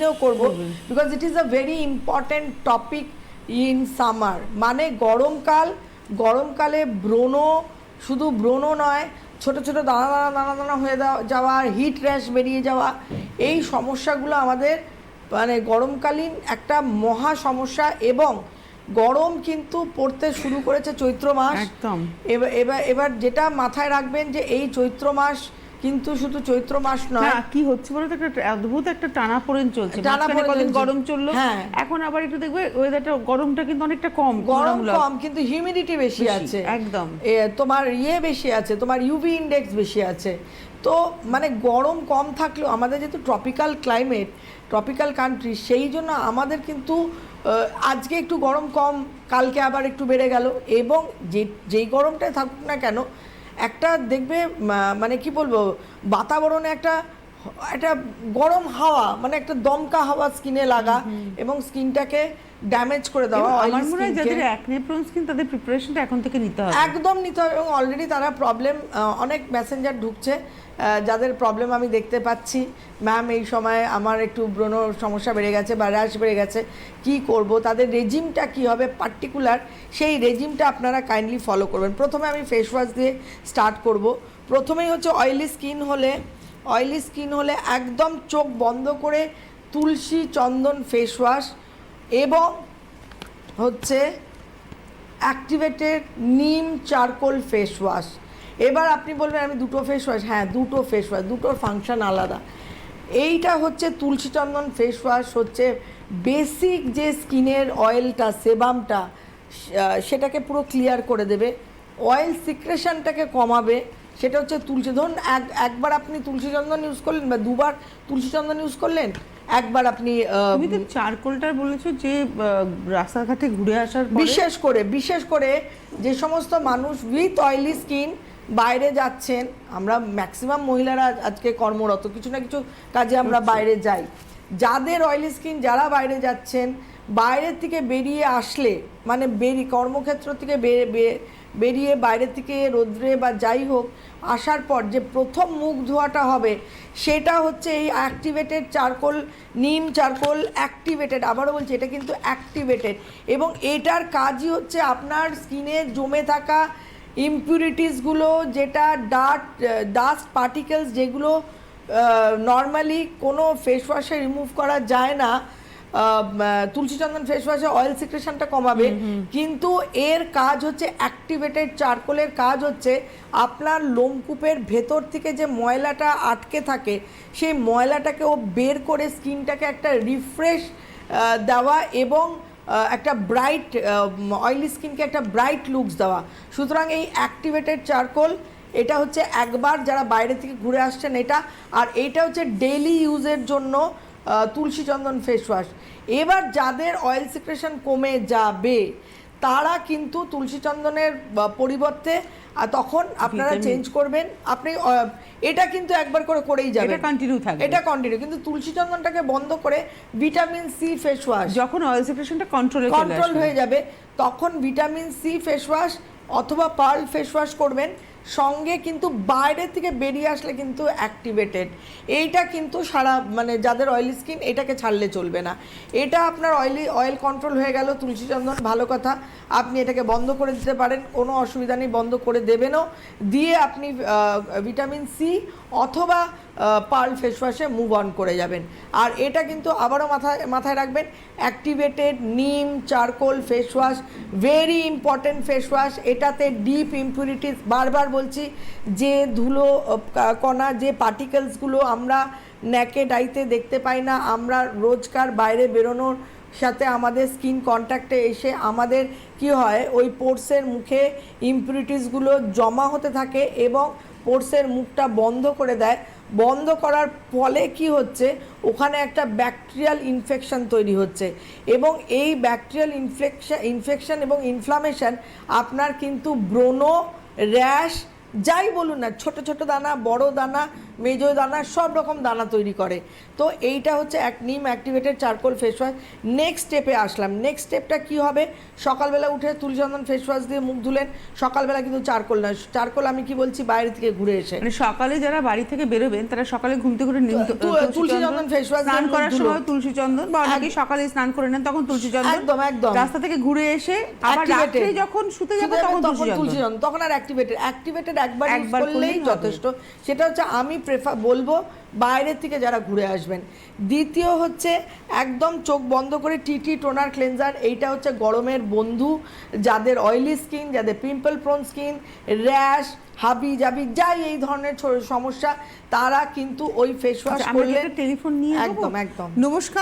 Continue করব। Because it is a very important topic in summer মানে গরমকাল গরমকালে ব্রণ শুধু ব্রণ নয় ছোট ছোট দানা দানা দানা দানা হয়ে যাওয়া- যাওয়া হিট র্যাশ বেরিয়ে যাওয়া এই সমস্যাগুলো আমাদের মানে গরমকালীন একটা মহা সমস্যা এবং গরম কিন্তু পড়তে শুরু করেছে চৈত্র মাস। একদম। এবার এবার এবার যেটা মাথায় রাখবেন যে এই চৈত্র মাস কিন্তু শুধু চৈত্র মাস নয়। কি হচ্ছে বলতো একটা অদ্ভুত একটা টানাপোড়েন চলছে। টানাপোড়েন মাঝখানে কদিন গরম চলল হ্যাঁ। এখন আবার একটু দেখবে ওয়েদারটা গরমটা কিন্তু অনেকটা কম গরম কম কিন্তু হিউমিডিটি বেশি বেশি, আছে। একদম। তোমার ইয়ে বেশি আছে তোমার ইউভি ইন্ডেক্স বেশি আছে। তো মানে গরম কম থাকলেও আমাদের যেহেতু ট্রপিক্যাল ক্লাইমেট ট্রপিক্যাল কান্ট্রি সেই জন্য আমাদের কিন্তু আজকে একটু গরম কম কালকে আবার একটু বেড়ে গেল। এবং যে যেই গরমটাই থাকুক না কেন একটা দেখবে মানে কি বলব বাতাবরণে একটা একটা গরম হাওয়া মানে একটা দমকা হাওয়া স্কিনে লাগা এবং স্কিনটাকে ড্যামেজ করে দেওয়া আমার মনে হয় যাদের অ্যাকনে প্রোন স্কিন তাদের প্রিপারেশনটা এখন থেকে নিতে হবে। একদম নিতে হবে এবং অলরেডি তারা প্রবলেম অনেক মেসেঞ্জার ঢুকছে যাদের প্রবলেম আমি দেখতে পাচ্ছি। ম্যাম এই সময় আমার একটু ব্রণ সমস্যা বেড়ে গেছে বা র্যাশ বেড়ে গেছে কি করব? তাদের রেজিমটা কি হবে পার্টিকুলার সেই রেজিমটা আপনারা কাইন্ডলি ফলো করবেন। প্রথমে আমি ফেস ওয়াশ দিয়ে স্টার্ট করব। প্রথমেই হচ্ছে অয়েলি স্কিন হলে অয়েলি স্কিন হলে একদম চোখ বন্ধ করে তুলসী চন্দন ফেস ওয়াশ এবং হচ্ছে activated neem charcoal face wash এবার আপনি বলবেন, আমি দুটো ফেস ওয়াশ হ্যাঁ দুটো ফেস ওয়াশ দুটোর ফাংশন আলাদা। এইটা হচ্ছে তুলসী চন্দন ফেস ওয়াশ হচ্ছে বেসিক যে স্কিনের অয়েলটা সেবামটা সেটাকে পুরো ক্লিয়ার করে দেবে। অয়েল সিক্রেশনটাকে কমাবে। সেটা হচ্ছে তুলসী ধরুন এক একবার আপনি তুলসী চন্দন ইউজ করলেন বা দুবার তুলসী চন্দন ইউজ করলেন একবার আপনি তুমি তো চারকোলটা বলেছ যে রাস্তাঘাটে ঘুরে আসার বিশেষ করে বিশেষ করে যে সমস্ত মানুষ উইথ অয়েলি স্কিন বাইরে যাচ্ছেন আমরা ম্যাক্সিমাম মহিলারা আজকে কর্মরত কিছু না কিছু কাজে আমরা বাইরে যাই। যাদের অয়েলি স্কিন যারা বাইরে যাচ্ছেন বাইরের থেকে বেরিয়ে আসলে মানে বেরি কর্মক্ষেত্র থেকে বে- বে- বেরিয়ে বাইরে থেকে রোদ্রে বা যাই হোক, আসার পর যে প্রথম মুখ ধোয়াটা হবে, সেটা হচ্ছে এই activated charcoal, neem charcoal activated আবারও বলছি, এটা কিন্তু অ্যাক্টিভেটেড এবং এটার কাজই হচ্ছে আপনার স্কিনে জমে থাকা ইম্পিউরিটিসগুলো যেটা ডাট ডাস্ট পার্টিকেলস যেগুলো নর্মালি কোনো ফেস ওয়াশে রিমুভ করা যায় না। তুলসী চন্দন ফেস ওয়াশে অয়েল সিক্রেশনটা কমাবে। কিন্তু এর কাজ হচ্ছে অ্যাক্টিভেটেড চারকোলের কাজ হচ্ছে আপনার লোমকূপের ভেতর থেকে যে ময়লাটা আটকে থাকে সেই ময়লাটাকে ও বের করে স্কিনটাকে একটা রিফ্রেশ দেওয়া এবং একটা ব্রাইট অয়েলি স্কিনকে একটা ব্রাইট লুকস দেওয়া। সুতরাং এই অ্যাক্টিভেটেড চারকোল এটা হচ্ছে একবার যারা বাইরে থেকে ঘুরে আসছেন এটা আর এইটা হচ্ছে ডেইলি ইউজের জন্য তুলসী চন্দন ফেস ওয়াশ এবার যাদের অয়েল সিক্রেশন কমে যাবে তারা কিন্তু তুলসী চন্দনের পরিবর্তে তখন আপনারা চেঞ্জ করবেন। আপনি এটা কিন্তু একবার করে করেই যাবেন। এটা continue থাকবে। এটা কন্টিনিউ কিন্তু তুলসী চন্দনটাকে বন্ধ করে ভিটামিন সি ফেস ওয়াশ যখন অয়েল সিক্রেশনটা কন্ট্রোলে কন্ট্রোল হয়ে যাবে তখন ভিটামিন সি ফেস ওয়াশ অথবা পার্ল ফেস ওয়াশ করবেন। সঙ্গে কিন্তু বাইরে থেকে বেরিয়ে আসলে কিন্তু অ্যাক্টিভেটেড এইটা কিন্তু সারা মানে যাদের অয়েলি স্কিন এটাকে ছাড়লে চলবে না। এটা আপনার অয়েলি অয়েল কন্ট্রোল হয়ে গেল তুলসী চন্দন ভালো কথা। আপনি এটাকে বন্ধ করে দিতে পারেন, কোনো অসুবিধা নেই, বন্ধ করে দেবেনও। দিয়ে আপনি ভিটামিন সি অথবা পার্ল ফেস ওয়াশে মুভ অন করে যাবেন। আর এটা কিন্তু আবারও মাথায় মাথায় রাখবেন activated neem charcoal face wash very important face wash এটাতে ডিপ ইম্পিউরিটিস বারবার বলছি, যে ধুলো কণা, যে পার্টিকেলসগুলো আমরা ন্যাকে, ডাইতে দেখতে পাই না, আমরা রোজকার বাইরে বেরোনোর সাথে আমাদের স্কিন কন্ট্যাক্টে এসে আমাদের কি হয়, ওই পোর্সের মুখে ইম্পিউরিটিসগুলো জমা হতে থাকে এবং পোর্সের মুখটা বন্ধ করে দেয়। বন্ধ করার ফলে কি হচ্ছে? ওখানে একটা ব্যাকটেরিয়াল ইনফেকশান তৈরি হচ্ছে। এবং এই ব্যাকটেরিয়াল ইনফেকশান ইনফেকশান এবং ইনফ্লামেশান আপনার কিন্তু ব্রোনো, র্যাশ যাই বলুন না ছোট ছোট দানা বড় দানা মেজো দানা সব রকম দানা তৈরি করে। তো এইটা হচ্ছে এক neem activated charcoal face wash next স্টেপে আসলাম। নেক্সট স্টেপটা কি হবে? সকালবেলা উঠে তুলসীচন্দন ফেস ওয়াশ দিয়ে মুখ ধুলেন। সকালবেলা কিন্তু চারকোল না চারকোল আমি কি বলছি? বাইরে থেকে ঘুরে এসে। মানে সকালে যারা বাড়ি থেকে বেরোবেন তারা সকালে ঘুম থেকে উঠে নিম- তু- তুলসী তুলসী চন্দন, চন্দন face স্নান করার। সময় তুলসী চন্দন বা অনেকে সকালে স্নান করে নেন তখন তুলসী চন্দন একদম, একদম। রাস্তা থেকে ঘুরে এসে আবার। রাত্রে যখন শুতে যাব তখন তখন তুলসী তুলসী চন্দন চন্দন তখন আর অ্যাক্টিভেটেড অ্যাক্টিভেটেড একবার ইউজ একবার করলেই যথেষ্ট। সেটা হচ্ছে আমি প্রেফার বলব বাইরের থেকে যারা ঘুরে আসবেন। দ্বিতীয় হচ্ছে একদম চোখ বন্ধ করে টিটি টোনার ক্লেনজার এইটা হচ্ছে গরমের বন্ধু। যাদের অয়েলি স্কিন যাদের পিম্পল প্রোন স্কিন র্যাশ হাবি জাবি যাই এই ধরনের সমস্যা তারা কিন্তু ওই ফেস ওয়াশ আচ্ছা, করলে টেলিফোন নিয়ে একদম একদম। নমস্কার।